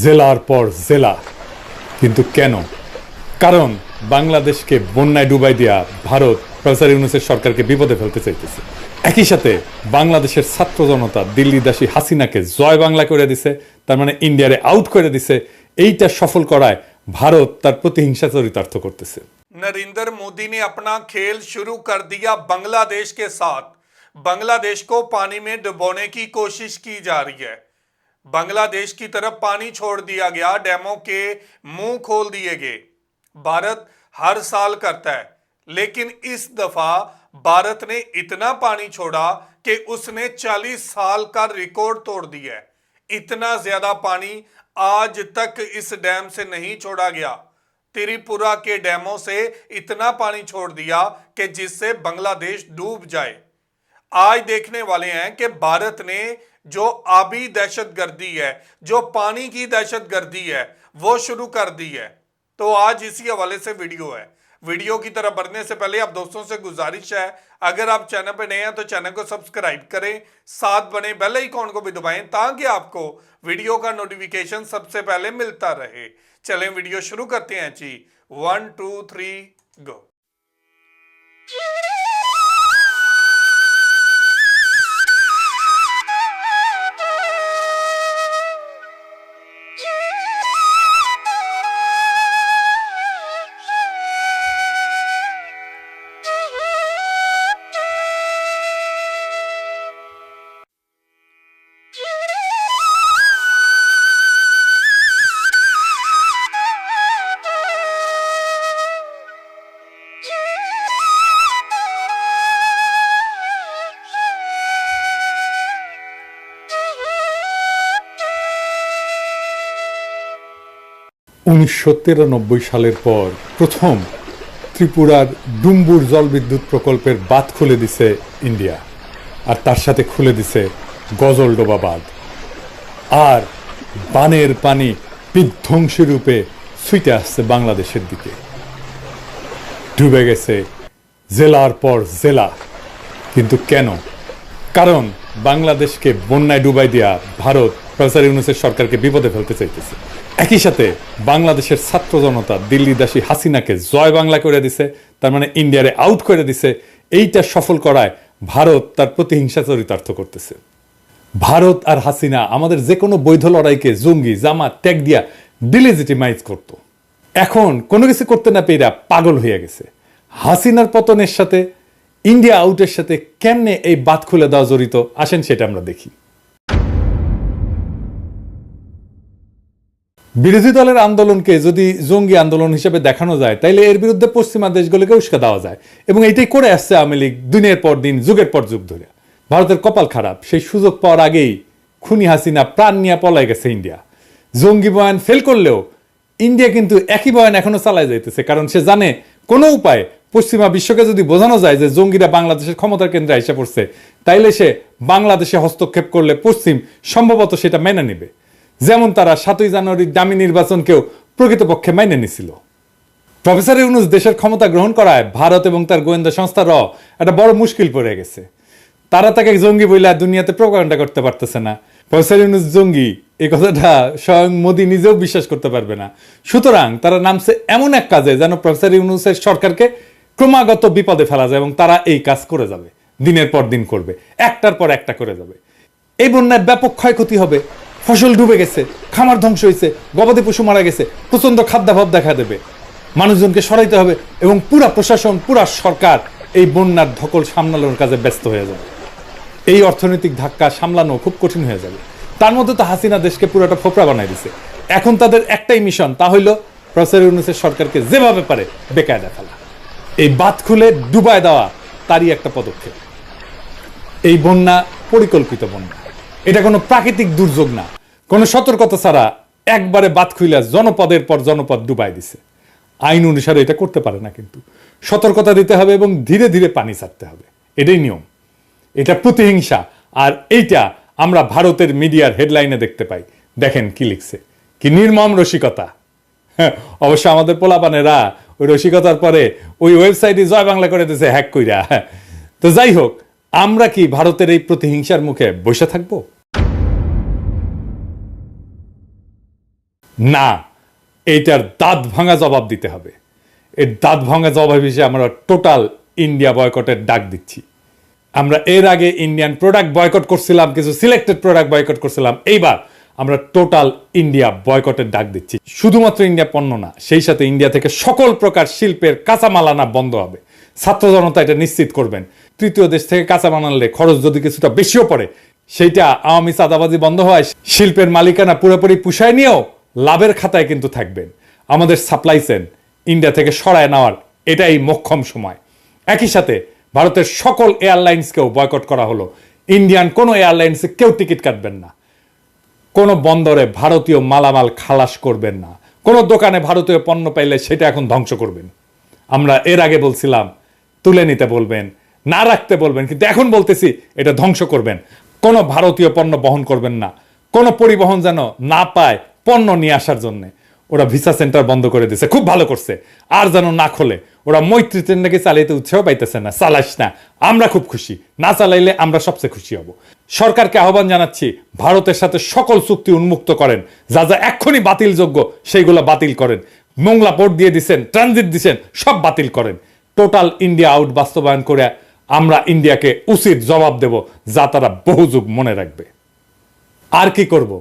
জেলার পর জেলা কিন্তু কেন কারণ বাংলাদেশকে বন্যায় ডুবাই দিয়া ভারত প্রফেসর ইউনুসের সরকারকে বিপদে ফেলতে চাইতেছে একই সাথে বাংলাদেশের ছাত্র জনতা দিল্লি দাসী হাসিনাকে জয় বাংলা করে দিছে তার মানে ইন্ডিয়ারে আউট করে দিছে এইটা সফল করায় ভারত তার প্রতিহিংসা চরিতার্থ করতেছে नरेंद्र मोदी ने अपना खेल शुरू कर दिया बांग्लादेश के साथ बांग्लादेश को पानी में डुबोने की कोशिश की जा रही है बांग्लादेश की तरफ़ पानी छोड़ दिया गया, डैमों के मुँह खोल दिए गए। भारत हर साल करता है, लेकिन इस दफ़ा भारत ने इतना पानी छोड़ा कि उसने 40 साल का रिकॉर्ड तोड़ दिया है। इतना ज़्यादा पानी आज तक इस डैम से नहीं छोड़ा गया। त्रिपुरा के डैमों से इतना पानी छोड़ दिया कि जिससे बांग्लादेश डूब जाए। आज देखने वाले हैं कि भारत ने जो आबी दहशतगर्दी है, जो पानी की दहशतगर्दी है, वो शुरू कर दी है। तो आज इसी हवाले से वीडियो है। वीडियो की तरफ़ बढ़ने से पहले आप दोस्तों से गुजारिश है, अगर आप चैनल पर नए हैं तो चैनल को सब्सक्राइब करें, साथ बने बेल आइकॉन को भी दबाएँ, ताकि आपको वीडियो का नोटिफिकेशन सबसे पहले मिलता रहे। चलें वीडियो शुरू करते हैं जी। One, two, three, go. উনিশশো তিরানব্বই সালের পর প্রথম ত্রিপুরার ডুম্বুর জলবিদ্যুৎ প্রকল্পের বাঁধ খুলে দিছে ইন্ডিয়া, আর তার সাথে খুলে দিছে গজলডোবা বাঁধ। আর বানের পানি বিধ্বংসী রূপে ছুটে আসছে বাংলাদেশের দিকে। ডুবে গেছে জেলার পর জেলা। কিন্তু কেন? কারণ বাংলাদেশকে বন্যায় ডুবাই দিয়া ভারত, প্রফেসর ইউনুসের সরকারকে বিপদে ফেলতে চাইতেছে। একই সাথে বাংলাদেশের ছাত্র জনতা দিল্লি দাসী হাসিনাকে জয় বাংলা করে দিছে, তার মানে ইন্ডিয়ারে আউট করে দিছে। এইটা সফল করায় ভারত তার প্রতিহিংসা চরিতার্থ করতেছে। ভারত আর হাসিনা আমাদের যে কোনো বৈধ লড়াইকে জঙ্গি জামা ত্যাগ দিয়া ডিলিজিটিমাইজ করত। এখন কোনো কিছু করতে না পেরা পাগল হয়ে গেছে। হাসিনার পতনের সাথে, ইন্ডিয়া আউটের সাথে কেমনে এই বাদ খুলে দেওয়া জড়িত, আসেন সেটা আমরা দেখি। বিরোধী দলের আন্দোলনকে যদি জঙ্গি আন্দোলন হিসেবে দেখানো যায়, তাইলে এর বিরুদ্ধে পশ্চিমা দেশগুলোকে উস্কা দেওয়া যায়। এবং এটাই করে আসছে আওয়ামী লীগ দিনের পর দিন, যুগের পর যুগ ধরে। ভারতের কপাল খারাপ। সেই সুযোগ পাওয়ার আগেই খুনি হাসিনা প্রাণ নিয়ে পলাই গেছে ইন্ডিয়া। জঙ্গি বয়ান ফেল করলেও ইন্ডিয়া কিন্তু একই বয়ান এখনও চালায় যাইতেছে, কারণ সে জানে কোনো উপায় পশ্চিমা বিশ্বকে যদি বোঝানো যায় যে জঙ্গিরা বাংলাদেশের ক্ষমতার কেন্দ্রে এসে পড়ছে, তাইলে সে বাংলাদেশে হস্তক্ষেপ করলে পশ্চিম সম্ভবত সেটা মেনে নেবে। যেমন তারা সাতই জানুয়ারির দামি নির্বাচনকেও প্রকৃতপক্ষে মেনে নিছিল। প্রফেসর ইউনুস দেশের ক্ষমতা গ্রহণ করায় ভারত এবং তার গোয়েন্দা সংস্থা র একটা বড় মুশকিল পড়ে গেছে। তারা তাকে জঙ্গি বইলা দুনিয়াতে প্রকাণ্ডা করতে পারতেছে না। প্রফেসর ইউনুস জঙ্গি, এই কথাটা স্বয়ং মোদী নিজেও বিশ্বাস করতে পারবে না। সুতরাং তারা নামছে এমন এক কাজে যেন প্রফেসর ইউনুসের সরকারকে ক্রমাগত বিপদে ফেলা যায় এবং তারা এই কাজ করে যাবে। দিনের পর দিন করবে, একটার পর একটা করে যাবে। এই বন্যায় ব্যাপক ক্ষয়ক্ষতি হবে। ফসল ডুবে গেছে, খামার ধ্বংস হয়েছে, গবাদি পশু মারা গেছে প্রচণ্ড খাদ্যাভাব দেখা দেবে। মানুষজনকে সরাইতে হবে এবং পুরা প্রশাসন, পুরা সরকার এই বন্যার ধকল সামলানোর কাজে ব্যস্ত হয়ে যাবে। এই অর্থনৈতিক ধাক্কা সামলানো খুব কঠিন হয়ে যাবে। তার মধ্যে তো হাসিনা দেশকে পুরোটা ফোপড়া বানাই দিছে। এখন তাদের একটাই মিশন, তা হইল প্রফেসর ইউনুসের সরকারকে যেভাবে পারে বেকায়দা ফেলা। এই বাঁধ খুলে ডুবায় দেওয়া তারই একটা পদক্ষেপ। এই বন্যা পরিকল্পিত বন্যা। এটা কোনো প্রাকৃতিক দুর্যোগ না। কোনো সতর্কতা ছাড়া একবারে বাদ খুইলা জনপদের পর জনপদ ডুবাই দিছে। আইন অনুসারে এটা করতে পারে না কিন্তু। সতর্কতা দিতে হবে এবং ধীরে ধীরে পানি ছাড়তে হবে। এটাই নিয়ম। এটা প্রতিহিংসা। আর এইটা আমরা ভারতের মিডিয়ার হেডলাইনে দেখতে পাই। দেখেন কি লিখছে। কি নির্মম রসিকতা। হ্যাঁ, অবশ্য আমাদের পোলাপানেরা ওই রসিকতার পরে ওই ওয়েবসাইটে জয় বাংলা করে দিয়েছে হ্যাক কইরা। তো যাই হোক আমরা কি ভারতের এই প্রতিহিংসার মুখে বসে থাকব? না, এইটার দাঁত ভাঙা জবাব দিতে হবে। এর দাঁত ভাঙা জবাব হিসেবে আমরা টোটাল ইন্ডিয়া বয়কটের ডাক দিচ্ছি। আমরা এর আগে ইন্ডিয়ান প্রোডাক্ট বয়কট করছিলাম, কিছু সিলেক্টেড প্রোডাক্ট বয়কট করছিলাম, এইবার আমরা টোটাল ইন্ডিয়া বয়কটের ডাক দিচ্ছি। শুধুমাত্র ইন্ডিয়া পণ্য না, সেই সাথে ইন্ডিয়া থেকে সকল প্রকার শিল্পের কাঁচামাল আনা বন্ধ হবে। ছাত্র জনতা এটা নিশ্চিত করবেন। তৃতীয় দেশ থেকে কাঁচামাল আনলে খরচ যদি কিছুটা বেশিও পড়ে, সেইটা আওয়ামী চাঁদাবাজি বন্ধ হয়, শিল্পের মালিকানা পুরোপুরি পুষায় নিয়েও লাভের খাতায় কিন্তু থাকবেন। আমাদের সাপ্লাই চেন ইন্ডিয়া থেকে সরায় নেওয়ার এটাই মোক্ষম সময়। একই সাথে ভারতের সকল এয়ারলাইন্সকেও বয়কট করা হলো। ইন্ডিয়ান কোনো এয়ারলাইন্সে কেউ টিকিট কাটবেন না। কোনো বন্দরে ভারতীয় মালামাল খালাস করবেন না। কোনো দোকানে ভারতীয় পণ্য পাইলে সেটা এখন ধ্বংস করবেন। আমরা এর আগে বলছিলাম, তুলে নিতে বলবেন, না রাখতে বলবেন, কিন্তু এখন বলতেছি এটা ধ্বংস করবেন। কোনো ভারতীয় পণ্য বহন করবেন না। কোনো পরিবহন যেন না পায় পণ্য নিয়ে আসার জন্য। ওরা ভিসা সেন্টার বন্ধ করে দিছে, খুব ভালো করছে। আর যেন না খোলে। ওরা মৈত্রী ট্রেনটাকে চালাইতে উৎসাহ পাইতেছে না চালাইস না। আমরা খুব খুশি। না চালাইলে আমরা সবচেয়ে খুশি হব। সরকারকে আহ্বান জানাচ্ছি, ভারতের সাথে সকল চুক্তি উন্মুক্ত করেন। যা যা এক্ষুনি বাতিলযোগ্য, সেইগুলো বাতিল করেন। মোংলা পোর্ট দিয়ে দিছেন, ট্রানজিট দিছেন, সব বাতিল করেন। টোটাল ইন্ডিয়া আউট বাস্তবায়ন করে আমরা ইন্ডিয়াকে উচিত জবাব দেব, যা তারা বহু যুগ মনে রাখবে। আর কি করব?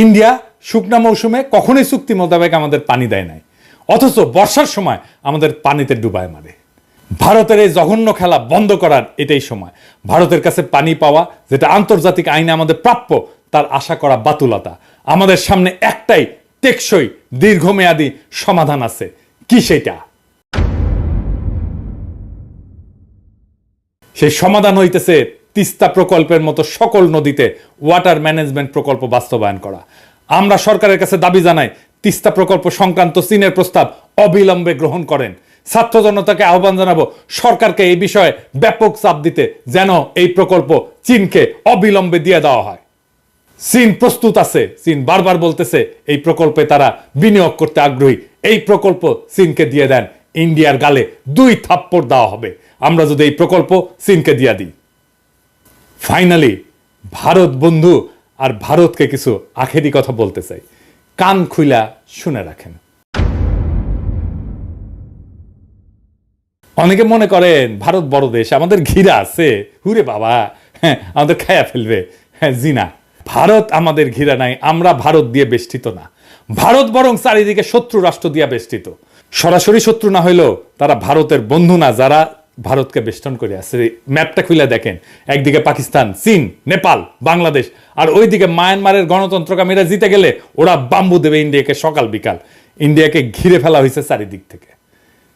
ইন্ডিয়া শুকনা মৌসুমে কখনোই চুক্তি মোতাবেক আমাদের পানি দেয় নাই। অথচ বর্ষার সময় আমাদের পানিতে ডুবায় মারে। ভারতের এই জঘন্য খেলা বন্ধ করার এটাই সময়। ভারতের কাছে পানি পাওয়া, যেটা আন্তর্জাতিক আইনে আমাদের প্রাপ্য, তার আশা করা বাতুলতা। আমাদের সামনে একটাই টেকসই, দীর্ঘমেয়াদী সমাধান আছে। কি সেটা? সেই সমাধান হইতেছে তিস্তা প্রকল্পের মতো সকল নদীতে ওয়াটার ম্যানেজমেন্ট প্রকল্প বাস্তবায়ন করা। আমরা সরকারের কাছে দাবি জানাই, তিস্তা প্রকল্প সংক্রান্ত চীনের প্রস্তাব অবিলম্বে গ্রহণ করেন। ছাত্র জনতাকে আহ্বান জানাব, সরকারকে এই বিষয়ে ব্যাপক চাপ দিতে যেন এই প্রকল্প চীনকে অবিলম্বে দিয়ে দেওয়া হয়। চীন প্রস্তুত আছে, চীন বারবার বলতেছে এই প্রকল্পে তারা বিনিয়োগ করতে আগ্রহী। এই প্রকল্প চীনকে দিয়ে দেন, ইন্ডিয়ার গালে দুই থাপ্পড় দেওয়া হবে। আমরা যদি এই প্রকল্প চীনকে দিয়ে দিই। ফাইনালি ভারত বন্ধু আর ভারতকে কিছু আখেরি কথা বলতে চাই। কান খুইলা শুনে রাখেন। অনেকে মনে করেন, ভারত বড় দেশ, আমাদের ঘিরা আছে। হুরে বাবা হ্যাঁ আমাদের খায়া ফেলবে। হ্যাঁ জিনা ভারত আমাদের ঘিরা নাই, আমরা ভারত দিয়ে বেষ্টিত না। ভারত বরং চারিদিকে শত্রু রাষ্ট্র দিয়া বেষ্টিত। সরাসরি শত্রু না হইলেও তারা ভারতের বন্ধু না, যারা ভারতকে বেষ্টন করে আছে ম্যাপটা খুলে দেখেন। একদিকে পাকিস্তান, চীন, নেপাল, বাংলাদেশ, আর ওইদিকে মায়ানমারের গণতন্ত্রকামীরা জিতে গেলে ওরা বাম্বু দেবে ইন্ডিয়াকে সকাল বিকাল। ইন্ডিয়াকে ঘিরে ফেলা হয়েছে চারিদিক থেকে।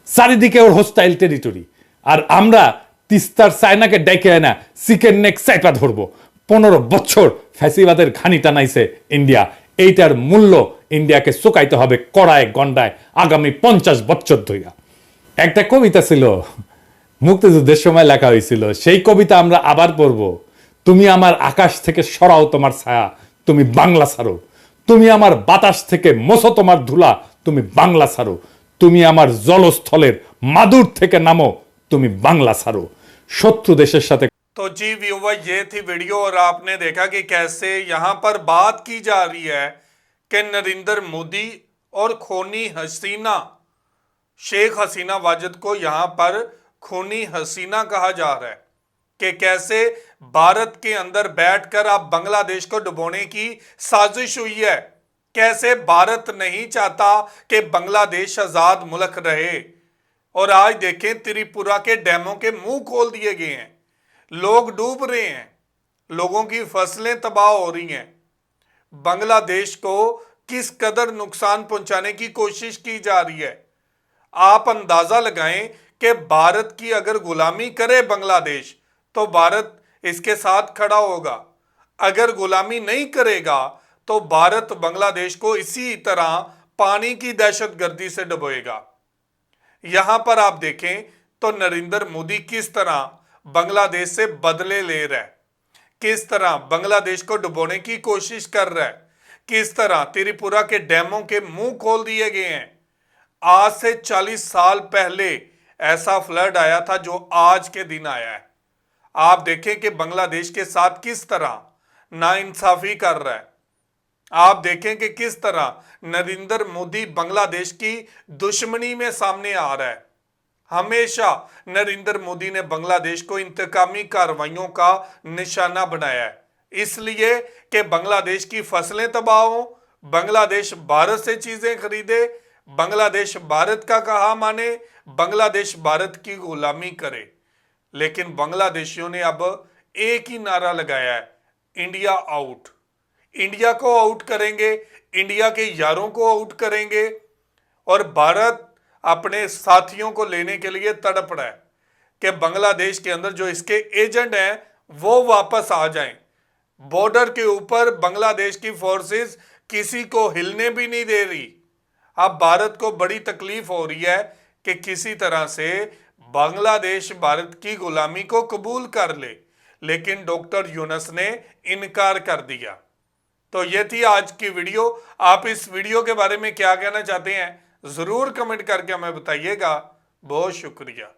চারিদিকে ওর হোস্টাইল টেরিটরি আর আমরা তিস্তার চায়নাকে ডেকে না চিকেন নেক চাইপা ধরবো। পনেরো বছর ফ্যাসিবাদের ঘানি টানাইছে ইন্ডিয়া। এইটার মূল্য ইন্ডিয়াকে চুকাইতে হবে কড়ায় গন্ডায় আগামী পঞ্চাশ বছর ধইরা। একটা কবিতা ছিল মুক্তিযুদ্ধের সময় লেখা হয়েছিল সেই কবিতা আমরা আবার পড়ব তুমি আমার আকাশ থেকে সরাও তোমার ছায়া তুমি বাংলা ছাড়ো তুমি আমার বাতাস থেকে মোছো তোমার ধুলা তুমি বাংলা ছাড়ো তুমি আমার জলস্থলের মাদুর থেকে নামো তুমি বাংলা ছাড়ো শত্রু দেশের সাথে तो जी व्यूवर ये थी वीडियो और आपने देखा कि कैसे यहाँ पर बात की जा रही है कि नरेंद्र मोदी और खोनी हसीना शेख हसीना वाजिद को यहाँ पर खूनी हसीना कहा जा रहा है कि कैसे भारत के अंदर बैठकर आप बांग्लादेश को डुबोने की साजिश हुई है। कैसे भारत नहीं चाहता कि बांग्लादेश आज़ाद मुल्क रहे। और आज देखें, त्रिपुरा के डैमों के मुँह खोल दिए गए हैं। लोग डूब रहे हैं। लोगों की फ़सलें तबाह हो रही हैं। बांग्लादेश को किस कदर नुकसान पहुँचाने की कोशिश की जा रही है? आप अंदाज़ा लगाएँ कि भारत की अगर गुलामी करे बांग्लादेश तो भारत इसके साथ खड़ा होगा। अगर गुलामी नहीं करेगा तो भारत बांग्लादेश को इसी तरह पानी की दहशतगर्दी से डुबोएगा। यहाँ पर आप देखें तो नरेंद्र मोदी किस तरह बांग्लादेश से बदले ले रहे किस तरह बांग्लादेश को डुबोने की कोशिश कर रहा है। किस तरह त्रिपुरा के डैमों के मुँह खोल दिए गए हैं। आज से 40 साल पहले ऐसा फ्लड आया था जो आज के दिन आया है। आप देखें कि बांग्लादेश के साथ किस तरह नाइंसाफी कर रहा है। आप देखें कि किस तरह नरेंद्र मोदी बांग्लादेश की दुश्मनी में सामने आ रहा है। हमेशा नरेंद्र मोदी ने बांग्लादेश को इंतकामी कार्रवाइयों का निशाना बनाया है। इसलिए कि बांग्लादेश की फ़सलें तबाह हो, बांग्लादेश भारत से चीज़ें खरीदे बांग्लादेश भारत का कहा माने, बांग्लादेश भारत की गुलामी करे। लेकिन बांग्लादेशियों ने अब एक ही नारा लगाया है, इंडिया आउट इंडिया को आउट करेंगे, इंडिया के यारों को आउट करेंगे। और भारत अपने साथियों को लेने के लिए तड़प रहा है कि बांग्लादेश के अंदर जो इसके एजेंट हैं, वो वापस आ जाएँ। बॉर्डर के ऊपर बांग्लादेश की फोर्सेस किसी को हिलने भी नहीं दे रही। अब भारत को बड़ी तकलीफ़ हो रही है कि किसी तरह से बांग्लादेश भारत की गुलामी को कबूल कर ले, लेकिन डॉक्टर यूनस ने इनकार कर दिया। तो ये थी आज की वीडियो। आप इस वीडियो के बारे में क्या कहना चाहते हैं, ज़रूर कमेंट करके हमें बताइएगा। बहुत शुक्रिया।